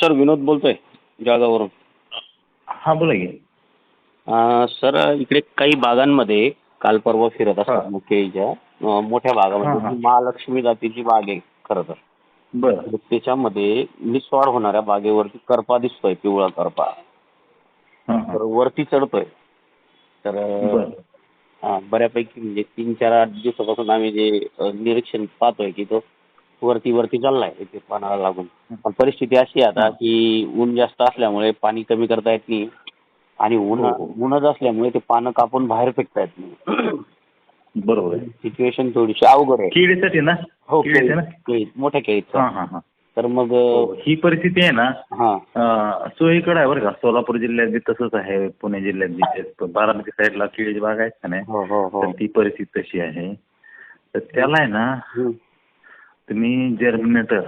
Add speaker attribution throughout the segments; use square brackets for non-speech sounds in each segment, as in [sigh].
Speaker 1: Sir विनोद बोलतोय जळगाववरून.
Speaker 2: हा बोला की.
Speaker 1: सर इकडे काही बागांमध्ये काल परवा फिरत असतात. मुख्यच्या मोठ्या. बागामध्ये. जी महालक्ष्मी जातीची बाग आहे खरं तर.
Speaker 2: बर.
Speaker 1: त्याच्यामध्ये निस्वाड होणाऱ्या बागेवरती करपा दिसतोय पिवळा करपा. तर. वरती चढतोय. तर हा, बऱ्यापैकी म्हणजे तीन चार आठ दिवसापासून आम्ही जे निरीक्षण पाहतोय की तो वरती वरती चाललाय ते पानाला लागून. पण परिस्थिती अशी आहे आता की ऊन जास्त असल्यामुळे पाणी कमी करता येत नाही. आणि ऊन. ऊनच असल्यामुळे ते पानं कापून बाहेर फेकता येत नाही.
Speaker 2: बरोबर
Speaker 1: सिच्युएशन थोडीशी अवघड आहे.
Speaker 2: केळीसाठी ना?
Speaker 1: हो केळीत, मोठ्या केळीत तर मग
Speaker 2: हो, ही परिस्थिती आहे ना?
Speaker 1: हा.
Speaker 2: सोयीकडे आहे बरं का. सोलापूर जिल्ह्यात बी तसंच आहे. पुणे जिल्ह्यात बी. बारामती साईडला केळीची बाग आहेत का नाही?
Speaker 1: हो हो
Speaker 2: तर ती परिस्थिती तशी आहे. तर त्याला आहे ना. तुम्ही जर्मिनेटर.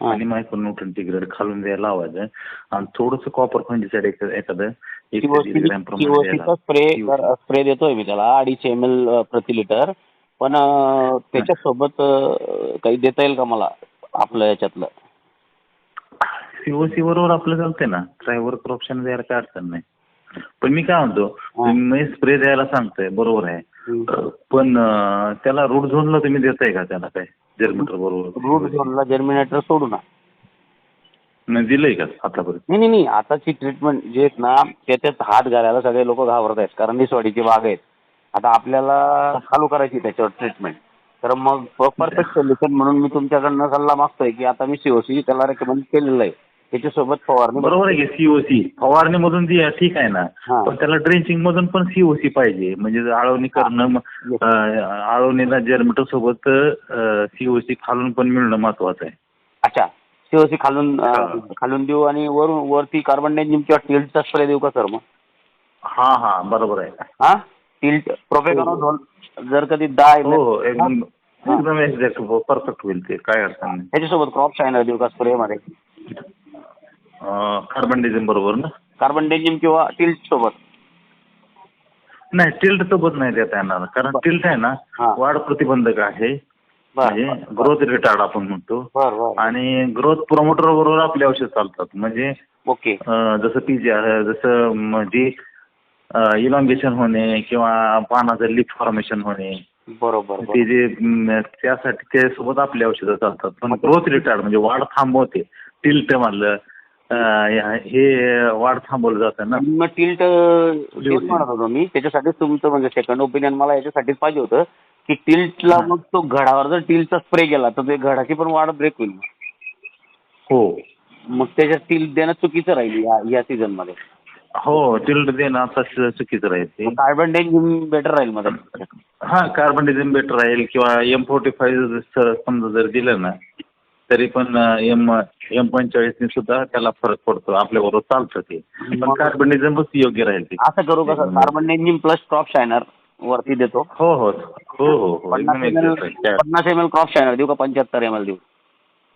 Speaker 2: आणि मायक्रोन्यूट्रन टिग्रेड खालून द्यायला लावायचं आणि थोडंसं कॉपर फंजिसाईड एखादं.
Speaker 1: स्प्रे देतोय मी त्याला अडीच एम एल प्रति लिटर पण त्याच्यासोबत काही देता येईल का मला आपलं याच्यातलं?
Speaker 2: सीओसी बरोबर आपलं चालतंय ना. ड्रायव्हर ऑप्शन द्यायला काय अडचण नाही. पण मी काय म्हणतो तुम्ही स्प्रे द्यायला सांगताय बरोबर आहे. पण त्याला रूट झोनला तुम्ही देताय का त्याला काय? जर्मिटर
Speaker 1: रूट
Speaker 2: बरोबर?
Speaker 1: झोनला जर्मिनेटर सोडू ना.
Speaker 2: नाही दिलंय का आतापर्यंत?
Speaker 1: नाही नाही नाही. आताची ट्रीटमेंट जे आहेत ना त्याच्यात हात घालायला सगळे लोक घाबरत आहेत. कारण निसवाडीची बाग आहेत. आता आपल्याला चालू करायची त्याच्यावर ट्रीटमेंट तर मग परफेक्ट सोल्युशन म्हणून मी तुमच्याकडनं सल्ला मागतोय की आता मी सीओसी त्याला रेकमेंड केलेलं आहे. त्याच्यासोबत फवारणी
Speaker 2: बरोबर आहे की सीओसी फवारणी मधून ती ठीक आहे ना.
Speaker 1: हा.
Speaker 2: पण त्याला ड्रेंचिंग मधून पण सीओसी पाहिजे. म्हणजे आळवणी करणं म-
Speaker 1: Yes.
Speaker 2: अं, आळवणीला जर्मिटर सोबत सीओसी खालून पण मिळणं महत्वाचं आहे.
Speaker 1: अच्छा. सीओसी खालून अं,
Speaker 2: हा.
Speaker 1: खालून देऊ आणि वरून वरती कार्बन डायझिम किंवा टिल्टचा स्प्रे देऊ का सर मग?
Speaker 2: हा हा. बरोबर आहे.
Speaker 1: हा? टिल्ट प्रोपेगॉनॉल
Speaker 2: हो,
Speaker 1: जर कधी दहा
Speaker 2: हो हो. एकदम. एकदम एक्झॅक्ट परफेक्ट होईल ते. काय अडचण नाही.
Speaker 1: त्याच्यासोबत क्रॉप शायनर देऊ का स्प्रे मध्ये?
Speaker 2: कार्बन डिझेल बरोबर ना?
Speaker 1: कार्बन डायझिम किंवा टिल्ट सोबत?
Speaker 2: नाही टिल्ट सोबत नाही देता येणार. कारण टिल्ट आहे ना
Speaker 1: हा.
Speaker 2: वाढ प्रतिबंधक आहे.
Speaker 1: बर.
Speaker 2: म्हणजे ग्रोथ रिटार्ड आपण म्हणतो.
Speaker 1: बर बर.
Speaker 2: आणि ग्रोथ प्रमोटर बरोबर आपले औषध चालतात. म्हणजे
Speaker 1: ओके.
Speaker 2: अं, जसं पीजी जसं म्हणजे इलॉंगेशन होणे किंवा पानाचं लिप फॉर्मेशन होणे.
Speaker 1: बरोबर
Speaker 2: ते. जे म, त्यासाठी त्यासोबत आपली औषधं चालतात. पण ग्रोथ रिटार्ड म्हणजे वाढ थांबवते. टिल्ट म्हणलं अं, हे वाढ थांबवलं जातं ना.
Speaker 1: मग टिल्ट तेच म्हणत होतो मी त्याच्यासाठीच तुमचं म्हणजे सेकंड ओपिनियन मला याच्यासाठीच पाहिजे होतं की टिल्टला मग तो घडावर जर टिल्टचा स्प्रे केला तर ते घडाची पण वाढ ब्रेक होईल.
Speaker 2: हो.
Speaker 1: मग त्याच्यात टिल्ट देणं चुकीचं राहील या या सीझनमध्ये.
Speaker 2: हो टिल्ट देणं आता चुकीचं राहील ते.
Speaker 1: कार्बन डायझिम बेटर राहील मध्ये
Speaker 2: हा कार्बन डिझेल बेटर राहील किंवा एम फोर्टी फाईव्ह समजा जर दिलं ना तरी पण एम एम पंचेचाळीसने सुद्धा त्याला फरक पडतो. आपल्या बरोबर चालतं ते. पण कार्बन डिझेलच योग्य राहील ते.
Speaker 1: असं करू का सर कार्बन डायझिम प्लस क्रॉप शायनर वरती देतो.
Speaker 2: हो हो. हो हो हो. एकदम
Speaker 1: पन्नास एम एल
Speaker 2: exact आहे. काय
Speaker 1: पन्नास एम एल क्रॉप शायनर देऊ का? पंच्याहत्तर एम एल देऊ?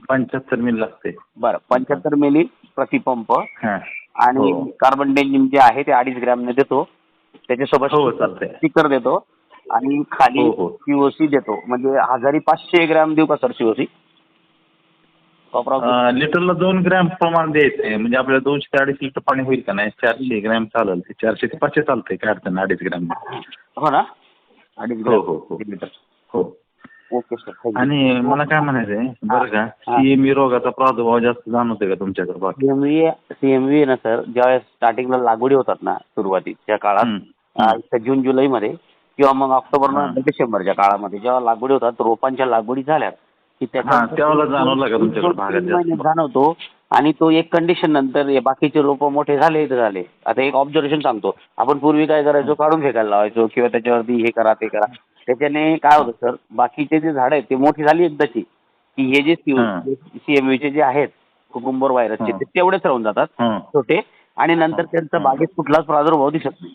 Speaker 2: पंच्याहत्तर मिल लागते.
Speaker 1: बरं. पंच्याहत्तर मिली प्रतिपंप
Speaker 2: हा.
Speaker 1: आणि
Speaker 2: हो.
Speaker 1: कार्बन डायझिम जे आहे ते अडीच ग्रॅमने देतो. त्याच्यासोबत
Speaker 2: हो चालतंय.
Speaker 1: स्टिकर देतो. आणि खाली
Speaker 2: हो, हो.
Speaker 1: सीओसी देतो. म्हणजे हजारी पाचशे ग्रॅम देऊ का सर सीओसी
Speaker 2: लिटरला दोन ग्रॅम प्रमाण द्यायचंय. म्हणजे आपल्याला दोनशे ते अडीच लिटर पाणी होईल का नाही? चारशे ग्रॅम चालेल. ते चारशे ते पाचशे चालतंय काय अडचण अडीच ग्रॅम
Speaker 1: हो ना? अडीच
Speaker 2: हो, हो, हो.
Speaker 1: लिटर.
Speaker 2: हो.
Speaker 1: Okay sir.
Speaker 2: आणि मला काय म्हणायचंय बरं का. सीएमई रोगाचा प्रादुर्भाव जास्त जाणवतोय का तुमच्याकडे? बाकी?
Speaker 1: सीएमव्ही सीएमव्ही ना सर ज्यावेळेस स्टार्टिंगला लागवडी होतात ना सुरुवातीच्या काळात जून जुलैमध्ये किंवा मग ऑक्टोबर डिसेंबरच्या काळामध्ये जेव्हा लागवडी होतात रोपांच्या लागवडी झाल्यात की जाणवतो. आणि तो एक कंडिशन नंतर बाकीचे रोप मोठे झाले तर झाले. आता एक ऑब्झर्वेशन सांगतो. आपण पूर्वी काय करायचो काढून फेकायला लावायचो किंवा त्याच्यावरती हे करा ते करा. त्याच्याने काय होतं सर बाकीचे जे झाड आहेत ते मोठी झाली एकदाची. की हे जे. सीएमव्हीचे जे आहेत कुकुंबर व्हायरसचे. ते तेवढेच राहून जातात. छोटे. आणि नंतर त्यांचा. बागेत कुठलाच प्रादुर्भाव दिसत नाही.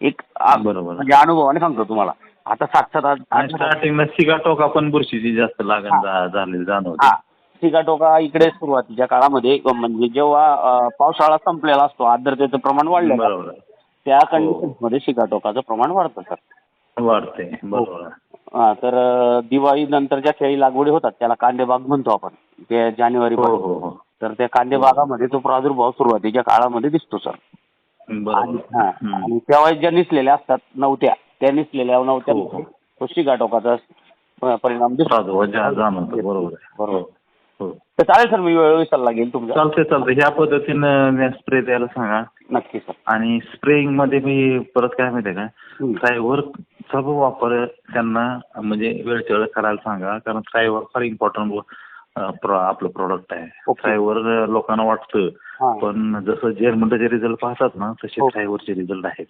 Speaker 1: एक
Speaker 2: बरोबर.
Speaker 1: म्हणजे अनुभवाने सांगतो तुम्हाला. आता सात सात आठ
Speaker 2: स्टार्टिंगला सिगाटोका पण बुरशीची जास्त लागण झा- झालेली जाणवते.
Speaker 1: हा. इकडे सुरुवातीच्या काळामध्ये म्हणजे जेव्हा अं, पावसाळा संपलेला असतो आर्द्रतेचं प्रमाण वाढलेलं असतं.
Speaker 2: बरोबर. आहे.
Speaker 1: त्या कंडिशनमध्ये सिगाटोकाचं प्रमाण वाढतं सर.
Speaker 2: वाढते. बरोबर. आहे.
Speaker 1: हा तर दिवाळी नंतरच्या खेळी लागवडी होतात. त्याला कांदेबाग म्हणतो आपण. ते जानेवारी
Speaker 2: हो हो हो.
Speaker 1: तर त्या कांदे बागामध्ये तो प्रादुर्भाव सुरुवातीच्या काळामध्ये दिसतो सर. आणि
Speaker 2: बरोबर
Speaker 1: हा,
Speaker 2: हम्म.
Speaker 1: आणि तेव्हा ज्या निसलेल्या असतात नवत्या. त्या निसलेल्या नवत्या
Speaker 2: हो, हो.
Speaker 1: तो शिगाटोकाचा प- परिणाम दिसतो.
Speaker 2: बरोबर
Speaker 1: बरोबर.
Speaker 2: हो.
Speaker 1: तर चालेल सर मी वेळोवेळी सल्ला घेईल तुमचा.
Speaker 2: चालतंय चालतंय. ह्या पद्धतीनं स्प्रे द्यायला सांगा.
Speaker 1: नक्की सर.
Speaker 2: आणि स्प्रेइंगमध्ये मी परत काय माहितीये का. ट्रायवर चा वापर त्यांना म्हणजे वेळच्या वेळ करायला सांगा. कारण ट्रायवर फार इम्पॉर्टंट आपलं प्रोडक्ट आहे. ट्रायवर लोकांना वाटतं.
Speaker 1: हा.
Speaker 2: पण जसं जेरमंडचे रिझल्ट पाहतात ना तसे
Speaker 1: हो.
Speaker 2: ट्रायवरचे रिझल्ट आहेत.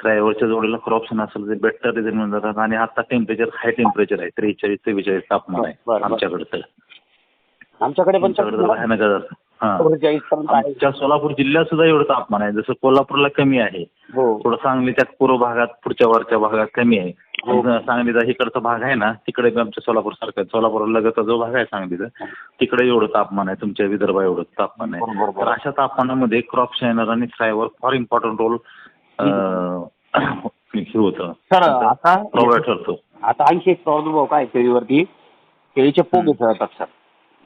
Speaker 2: ट्रायवरच्या जोडीला क्रॉप्शन असेल ते बेटर रिझल्ट मिळून जातात. आणि आता टेम्परेचर हाय टेम्परेचर आहे. त्रेचाळीस चव्वेचाळीस तापमान. आहे आमच्याकडे तर.
Speaker 1: आमच्याकडे पण
Speaker 2: तर. हा. आमच्या सोलापूर जिल्ह्यात सुद्धा एवढं तापमान आहे. जसं कोल्हापूरला कमी आहे.
Speaker 1: हो.
Speaker 2: थोडं सांगलीच्या पूर्व भागात पुढच्या वरच्या भागात कमी आहे.
Speaker 1: हो.
Speaker 2: सांगलीचा इकडचा भाग आहे ना तिकडे आमच्या सोलापूर सारखा सोलापूर लगतचा जो भाग आहे सांगलीचा तिकडे एवढं तापमान आहे. तुमच्या विदर्भा एवढं तापमान आहे. तर अशा तापमानामध्ये क्रॉप शायनर आणि फ्रायवर फार इम्पॉर्टंट रोल [coughs] हे होतं.
Speaker 1: सर आता
Speaker 2: प्रोव्हाइड ठरतो.
Speaker 1: आता आणखी एक प्रादुर्भाव काय केळीवरती? केळीचे पोगे जळतात सर.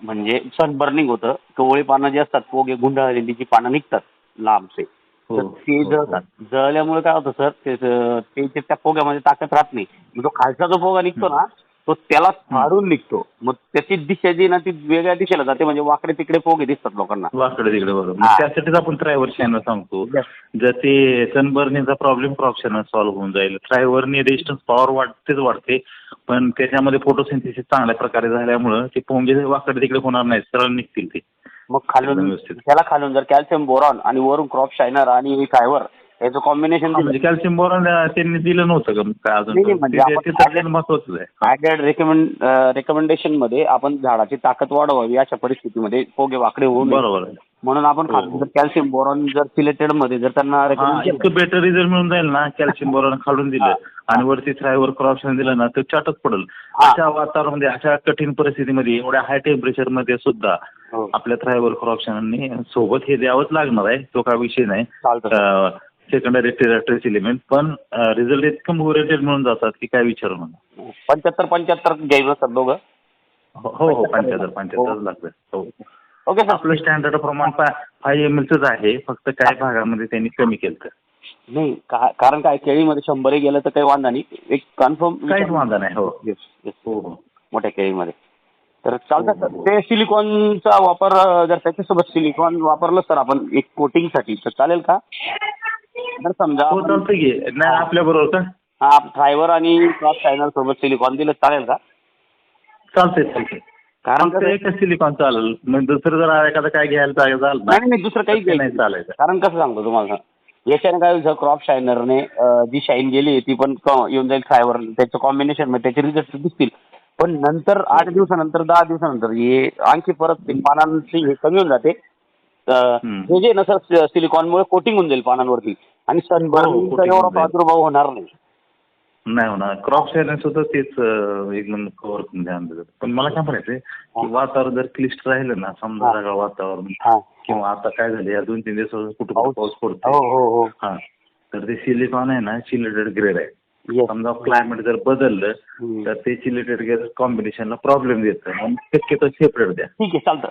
Speaker 1: म्हणजे सनबर्निंग होतं कवळी पानं जे असतात पोगे गुंडाळलेली जी पानं निघतात लांबचे.
Speaker 2: हो,
Speaker 1: तर ते
Speaker 2: हो,
Speaker 1: जळतात. जळल्यामुळे काय होतं सर ते ते ते त्या पोग्यामध्ये ताकद राहत नाही. जो खालचा जो पोगा निघतो ना तो त्याला फाडून निघतो. मग त्याची दिशा जी ना ती वेगळ्या दिशेला जाते. म्हणजे वाकडे तिकडे पोगे दिसतात लोकांना.
Speaker 2: वाकडे तिकडे बरोबर.
Speaker 1: हा.
Speaker 2: त्यासाठीच आपण ट्रायव्हर शायनर सांगतो.
Speaker 1: Yes.
Speaker 2: जर ते सनबर्निंगचा प्रॉब्लेम क्रॉप शायनर सॉल्व्ह होऊन जाईल. ट्रायव्हरने रेजिस्टन्स पॉवर वाढतेच वाढते. पण त्याच्यामध्ये फोटोसिंथेसिस चांगल्या प्रकारे झाल्यामुळं ते पोंगे वाकडे तिकडे होणार नाही सरळ निघतील ते.
Speaker 1: मग खालून
Speaker 2: एकदम व्यवस्थित.
Speaker 1: त्याला खालून जर कॅल्शियम बोरॉन आणि वरून क्रॉप शायनर आणि फायबर याचं कॉम्बिनेशन
Speaker 2: कॅल्शियम बोरॉन त्यांनी दिलं नव्हतं का काय अजून
Speaker 1: नाही, नाही, म्हणजे
Speaker 2: महत्वाचं आहे.
Speaker 1: रेकमेंड रेकमेंडेशनमध्ये आपण झाडाची ताकद वाढवावी अशा परिस्थितीमध्ये पोगे वाकडे होऊ नये.
Speaker 2: बरोबर
Speaker 1: म्हणून आपण कॅल्शियम बोरॉन जर सिलेटेडमध्ये जर त्यांना
Speaker 2: इतकं बेटर रिझल्ट मिळून जाईल ना कॅल्शियम बोरॉन [laughs] खालून दिलं. आणि वरती थ्रायवर क्रॉप्शन दिलं ना तर चाटच पडेल. अशा वातावरणामध्ये अशा कठीण परिस्थितीमध्ये एवढ्या हाय टेम्परेचरमध्ये सुद्धा
Speaker 1: हो.
Speaker 2: आपल्या थ्रायवर क्रॉप्शननी सोबत हे द्यावंच लागणार आहे. तो काय विषय नाही.
Speaker 1: चालतं
Speaker 2: सेकंडरी टेरेटरीस इलिमेंट पण रिझल्ट इतकं मोरेटेड मिळून जातात की काय विचारू नका.
Speaker 1: पंच्याहत्तर पंच्याहत्तर घ्यायचं सर दोघं?
Speaker 2: हो हो पंच्याहत्तर पंच्याहत्तर लागतं. हो.
Speaker 1: Okay sir.
Speaker 2: आपलं स्टँडर्ड प्रमाण फाय एम एलचंच आहे. फक्त काही भागामध्ये त्यांनी कमी केलं
Speaker 1: नाही कारण काय केळीमध्ये शंभरही गेलं तर काही वांधा नाही. एक कन्फर्म
Speaker 2: काहीच वांधा नाही हो.
Speaker 1: येस
Speaker 2: हो हो.
Speaker 1: मोठ्या केळीमध्ये. तर चालतं
Speaker 2: हो,
Speaker 1: सर.
Speaker 2: हो.
Speaker 1: ते सिलिकॉनचा वापर जर त्याच्यासोबत सिलिकॉन वापरलं सर आपण एक कोटिंगसाठी तर चालेल का? जर समजा
Speaker 2: हो
Speaker 1: आपण-
Speaker 2: चालतं की. नाही आपल्या बरोबर का?
Speaker 1: हा ड्रायव्हर आणि क्रॉस शायनर सोबत सिलिकॉन दिलं चालेल का?
Speaker 2: चालतंय चालतंय.
Speaker 1: कारण
Speaker 2: फक्त
Speaker 1: कसं-
Speaker 2: एकच सिलिकॉन चालेल. मग दुसरं जर एखादं काय घ्यायला चालेल
Speaker 1: नाही नाही, नाही दुसरं काही
Speaker 2: नाही चालायचं.
Speaker 1: कारण कसं सांगतो तुम्हाला? याच्याने काय होईल क्रॉप शायनरने जी शाईन गेली ती पण क- येऊन जाईल ड्रायव्हर त्याचं कॉम्बिनेशनमध्ये त्याचे रिझल्ट दिसतील. पण नंतर आठ दिवसानंतर दहा दिवसानंतर हे आणखी परत ते पानांची हे कमी होऊन जाते. हे जे ना सर सिलिकॉनमुळे कोटिंग होऊन जाईल पानांवरती. आणि
Speaker 2: हो, जाईल.
Speaker 1: प्रादुर्भाव होणार नाही.
Speaker 2: नाही होणार. क्रॉप शेअरने सुद्धा तेच एकदम कव्हर करून देतात पण मला काय म्हणायचंय की वातावरण जर क्लिष्ट राहिलं ना समजा वातावरण किंवा आता काय झालं या दोन तीन दिवसात कुठं
Speaker 1: पाऊस-
Speaker 2: पडतो
Speaker 1: हो हो
Speaker 2: तर ते सिलिकॉन आहे ना चिलेटेड ग्रेड आहे. समजा क्लायमेट जर बदललं. तर ते चिलेटेड ग्रेड कॉम्बिनेशनला प्रॉब्लेम देतं. शक्यतो सेपरेट द्या.
Speaker 1: ठीक आहे चालतं.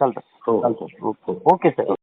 Speaker 1: चालतं
Speaker 2: हो
Speaker 1: चालतं
Speaker 2: हो
Speaker 1: ओके सर